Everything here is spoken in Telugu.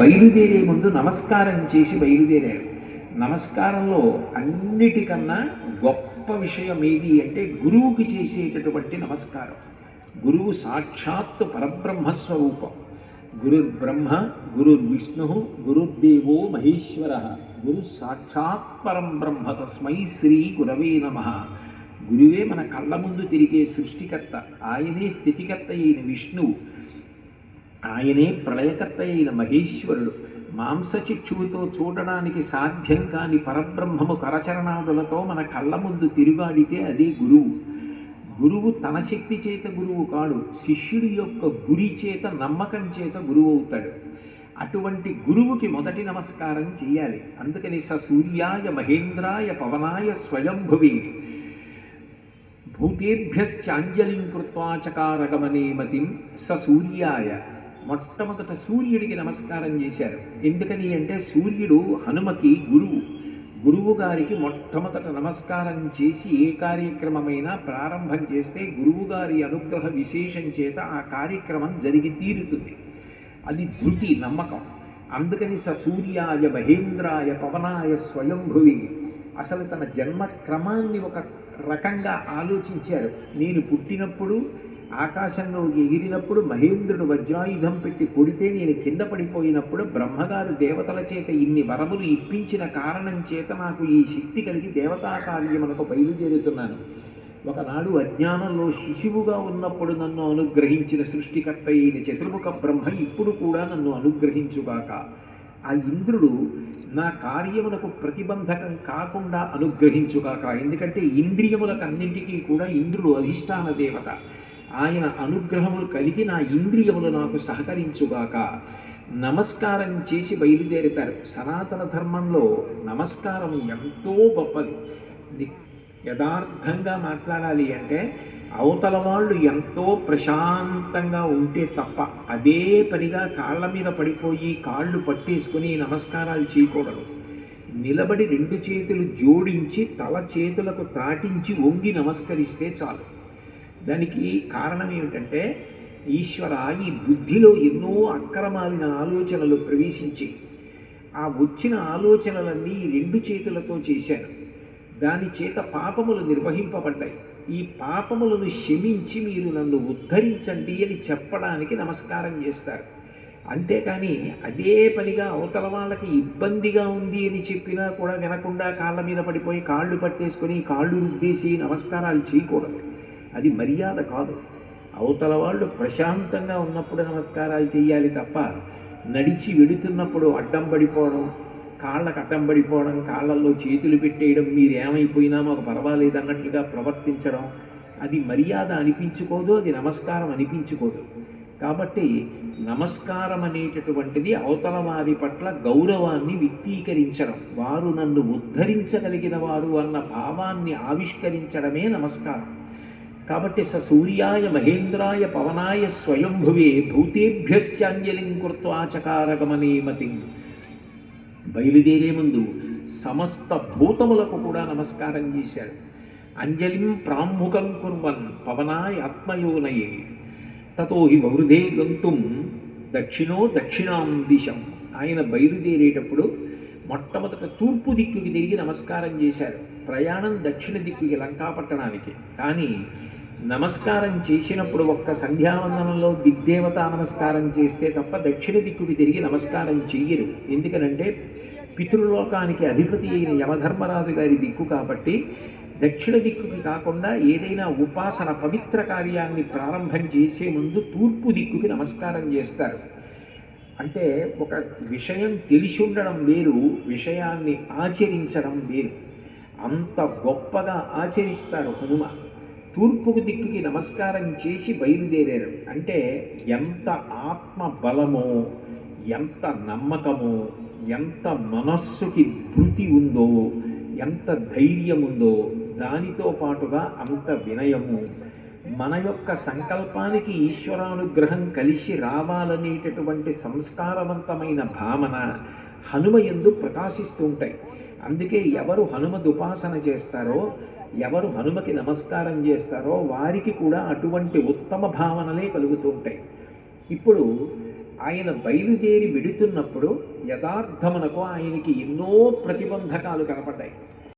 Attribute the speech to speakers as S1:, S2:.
S1: బయలుదేరే ముందు నమస్కారం చేసి బయలుదేరాడు. నమస్కారంలో అన్నిటికన్నా గొప్ప విషయం ఏది అంటే గురువుకి చేసేటటువంటి నమస్కారం. గురువు సాక్షాత్తు పరబ్రహ్మస్వరూపం. గురుర్బ్రహ్మ గురుర్విష్ణు గురుర్దేవో మహేశ్వర గురు సాక్షాత్ పరం బ్రహ్మ తస్మై శ్రీ గురవే నమ. గురువే మన కళ్ళ ముందు తిరిగే సృష్టికర్త. ఆయనే స్థితికర్త అయిన విష్ణువు. ఆయనే ప్రళయకర్త అయిన మహేశ్వరుడు. మాంసచిక్షువుతో చూడడానికి సాధ్యం కాని పరబ్రహ్మము కరచరణాదులతో మన కళ్ళ ముందు తిరుగాడితే అదే గురువు. గురువు తన శక్తి చేత గురువు కాడు. శిష్యుడి యొక్క గురి చేత నమ్మకం చేత గురువు అవుతాడు. అటువంటి గురువుకి మొదటి నమస్కారం చేయాలి. అందుకని స సూర్యాయ మహేంద్రాయ పవనాయ స్వయంభువి. భూతేభ్యశ్చాంజలిం కృత్వా చకారగమనే మతిం స సూర్యాయ మొట్టమొదట సూర్యుడికి నమస్కారం చేశారు. ఎందుకని అంటే సూర్యుడు హనుమకి గురువు. గురువు గారికి మొట్టమొదట నమస్కారం చేసి ఏ కార్యక్రమమైనా ప్రారంభం చేస్తే గురువు గారి అనుగ్రహ విశేషం చేత ఆ కార్యక్రమం జరిగి తీరుతుంది. అది ధృతి నమ్మకం. అందుకని స సూర్యాయ మహేంద్రాయ పవనాయ స్వయంభువి. అసలు తన జన్మ క్రమాన్ని ఒక రకంగా ఆలోచించారు. నేను పుట్టినప్పుడు ఆకాశంలో ఎగిరినప్పుడు మహేంద్రుడు వజ్రాయుధం పెట్టి కొడితే నేను కింద పడిపోయినప్పుడు బ్రహ్మగారు దేవతల చేత ఇన్ని వరములు ఇప్పించిన కారణం చేత నాకు ఈ శక్తి కలిగి దేవతా కార్యములకు బయలుదేరుతున్నాను. ఒకనాడు అజ్ఞానంలో శిశువుగా ఉన్నప్పుడు నన్ను అనుగ్రహించిన సృష్టికర్త అయిన చతుర్ముఖ బ్రహ్మ ఇప్పుడు కూడా నన్ను అనుగ్రహించుగాక. ఆ ఇంద్రుడు నా కార్యములకు ప్రతిబంధకం కాకుండా అనుగ్రహించుగాక. ఎందుకంటే ఇంద్రియములకు అన్నింటికీ కూడా ఇంద్రుడు అధిష్టాన దేవత. ఆయన అనుగ్రహములు కలిగి నా ఇంద్రియములు నాకు సహకరించుగాక. నమస్కారం చేసి బయలుదేరుతారు. సనాతన ధర్మంలో నమస్కారం ఎంతో గొప్పది. యథార్థంగా మాట్లాడాలి అంటే అవతల వాళ్ళు ఎంతో ప్రశాంతంగా ఉంటే తప్ప అదే పనిగా కాళ్ళ మీద పడిపోయి కాళ్ళు పట్టేసుకుని నమస్కారాలు చేయకూడదు. నిలబడి రెండు చేతులు జోడించి తల చేతులకు తాటించి వంగి నమస్కరిస్తే చాలు. దానికి కారణం ఏమిటంటే ఈశ్వర ఈ బుద్ధిలో ఎన్నో అక్రమాలిన ఆలోచనలు ప్రవేశించి ఆ వచ్చిన ఆలోచనలన్నీ రెండు చేతులతో చేశాను దాని చేత పాపములు నిర్వహింపబడ్డాయి. ఈ పాపములను క్షమించి మీరు నన్ను ఉద్ధరించండి అని చెప్పడానికి నమస్కారం చేస్తారు. అంతేకాని అదే పనిగా అవతల వాళ్ళకి ఇబ్బందిగా ఉంది అని చెప్పినా కూడా వినకుండా కాళ్ళ మీద పడిపోయి కాళ్ళు పట్టేసుకొని కాళ్ళు రుద్దేసి నమస్కారాలు చేయకూడదు. అది మర్యాద కాదు. అవతల వాళ్ళు ప్రశాంతంగా ఉన్నప్పుడు నమస్కారాలు చేయాలి తప్ప నడిచి వెడుతున్నప్పుడు అడ్డం పడిపోవడం కాళ్ళకు అడ్డం పడిపోవడం కాళ్ళల్లో చేతులు పెట్టేయడం మీరేమైపోయినా మాకు పర్వాలేదు అన్నట్లుగా ప్రవర్తించడం అది మర్యాద అనిపించుకోదు అది నమస్కారం అనిపించుకోదు. కాబట్టి నమస్కారం అనేటటువంటిది అవతల వారి పట్ల గౌరవాన్ని వ్యక్తీకరించడం వారు నన్ను ఉద్ధరించగలిగిన వారు అన్న భావాన్ని ఆవిష్కరించడమే నమస్కారం. కాబట్టి స సూర్యాయ మహేంద్రాయ పవనాయ స్వయంభువే భూతేభ్యశ్చాంజలిం కృత్వాచకారగమనే మతి. బయలుదేరే ముందు సమస్త భూతములకు కూడా నమస్కారం చేశాడు. అంజలిం ప్రాముఖం కుర్వన్ పవనాయ ఆత్మయోనయే. తతో హి వృధే గంతుం దక్షిణో దక్షిణాం దిశం. ఆయన బయలుదేరేటప్పుడు మొట్టమొదట తూర్పు దిక్కుకి తిరిగి నమస్కారం చేశారు. ప్రయాణం దక్షిణ దిక్కుకి లంకాపట్టణానికి కానీ నమస్కారం చేసినప్పుడు ఒక్క సంధ్యావందనంలో దిగ్దేవత నమస్కారం చేస్తే తప్ప దక్షిణ దిక్కుకి తిరిగి నమస్కారం చెయ్యరు. ఎందుకనంటే పితృలోకానికి అధిపతి అయిన యమధర్మరాజు గారి దిక్కు కాబట్టి దక్షిణ దిక్కుకి కాకుండా ఏదైనా ఉపాసన పవిత్ర కార్యాన్ని ప్రారంభం చేసే ముందు తూర్పు దిక్కుకి నమస్కారం చేస్తారు. అంటే ఒక విషయం తెలిసి ఉండడం వేరు విషయాన్ని ఆచరించడం వేరు. అంత గొప్పగా ఆచరిస్తారు హనుమ. తూర్పుకు దిక్కుకి నమస్కారం చేసి బయలుదేరారు. అంటే ఎంత ఆత్మ బలమో ఎంత నమ్మకమో ఎంత మనస్సుకి ధృతి ఉందో ఎంత ధైర్యం ఉందో దానితో పాటుగా అంత వినయము. మన యొక్క సంకల్పానికి ఈశ్వరానుగ్రహం కలిసి రావాలనేటటువంటి సంస్కారవంతమైన భావన హనుమ ఎందు ప్రకాశిస్తూ ఉంటాయి. అందుకే ఎవరు హనుమద్ ఉపాసన చేస్తారో ఎవరు హనుమకి నమస్కారం చేస్తారో వారికి కూడా అటువంటి ఉత్తమ భావనలే కలుగుతూ ఉంటాయి ఇప్పుడు ఆయన బయలుదేరి విడుతున్నప్పుడు యథార్థమునకు ఆయనకి ఎన్నో ప్రతిబంధకాలు కనపడ్డాయి.